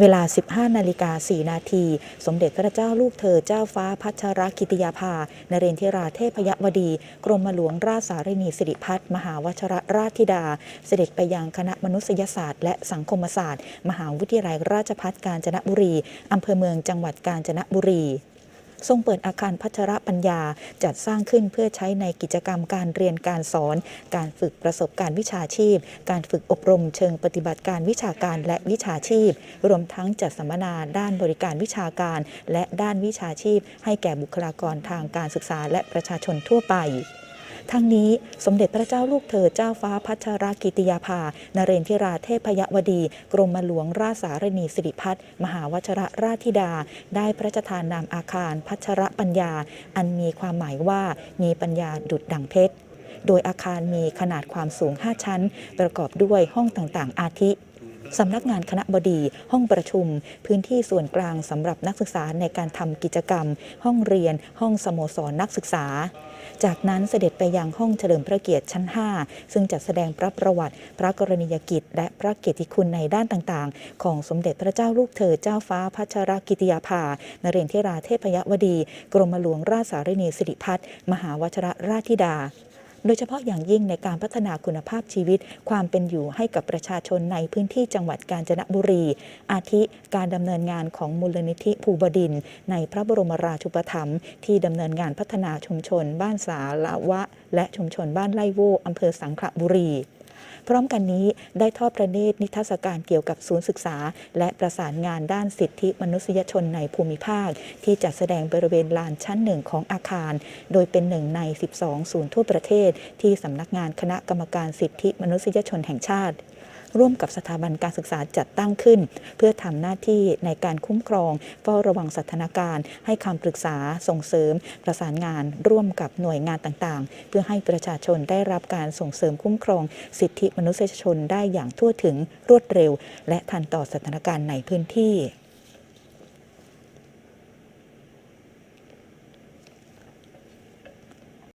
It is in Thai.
เวลา 15 นาฬิกา 4 นาที สมเด็จพระเจ้าลูกเธอเจ้าฟ้าพัชรกิติยาภา นเรนทิราเทพยวดี กรมหลวงราชสารินีสิริพัฒน์มหาวชรราชธิดา เสด็จไปยังคณะมนุษยศาสตร์ และสังคมศาสตร์ มหาวิทยาลัยราชภัฏกาญจนบุรี อำเภอเมืองจังหวัดกาญจนบุรี ทรงเปิดอาคารพัชรปัญญา จัดสร้างขึ้นเพื่อใช้ในกิจกรรมการเรียนการสอน การฝึกประสบการณ์วิชาชีพ การฝึกอบรมเชิงปฏิบัติการวิชาการและวิชาชีพ รวมทั้งจัดสัมมนาด้านบริการวิชาการ และด้านวิชาชีพ ให้แก่บุคลากรทางการศึกษาและประชาชนทั่วไป ทั้งนี้สมเด็จพระเจ้าลูกเธอเจ้าฟ้าพัชรกิติยาภา นเรนทิราเทพยวดี กรมหลวงราชสารนีสิริพัฒน์มหาวชรราชธิดา ได้พระราชทานนามอาคาร พัชรปัญญา อันมีความหมายว่ามีปัญญาดุดดังเพชรโดยอาคารมีขนาดความสูง 5 ชั้น ประกอบด้วยห้องต่างๆ อาทิสำนักงานคณะบดี ห้องประชุม พื้นที่ส่วนกลางสำหรับนักศึกษาในการทำกิจกรรม ห้องเรียน ห้องสโมสรนักศึกษา จากนั้นเสด็จไปยังห้องเฉลิมพระเกียรติชั้น 5 ซึ่งจัดแสดงพระประวัติ พระกรณียกิจ และพระเกียรติคุณในด้านต่างๆ ของสมเด็จพระเจ้าลูกเธอเจ้าฟ้าพัชรกิติยาภานเรนทิราเทพยวดี กรมหลวงราชสารณีสิริพัฒน์มหาวชรราชธิดา โดยเฉพาะอย่างยิ่งในการพัฒนาคุณภาพชีวิต ความเป็นอยู่ให้กับประชาชนในพื้นที่จังหวัดกาญจนบุรี อาทิการดำเนินงานของมูลนิธิภูบดิน ในพระบรมราชูปถัมภ์ที่ดำเนินงานพัฒนาชุมชน บ้านสาละวะ และชุมชนบ้านไล่โวอำเภอสังขละบุรี พร้อมกันนี้ได้ทอดพระเนตรนิทรรศการเกี่ยวกับศูนย์ศึกษา และประสานงานด้านสิทธิมนุษยชนในภูมิภาค ที่จัดแสดงบริเวณลานชั้นหนึ่งของอาคาร โดยเป็นหนึ่งใน 12 ศูนย์ทั่วประเทศ ที่สำนักงานคณะกรรมการสิทธิมนุษยชนแห่งชาติ ร่วมกับสถาบันการศึกษาจัดตั้งขึ้น เพื่อทำหน้าที่ในการคุ้มครองเฝ้าระวังสถานการณ์ ให้คำปรึกษาส่งเสริม ประสานงาน ร่วมกับหน่วยงานต่างๆ เพื่อให้ประชาชนได้รับการส่งเสริมคุ้มครอง สิทธิมนุษยชนได้อย่างทั่วถึงรวดเร็ว และทันต่อสถานการณ์ในพื้นที่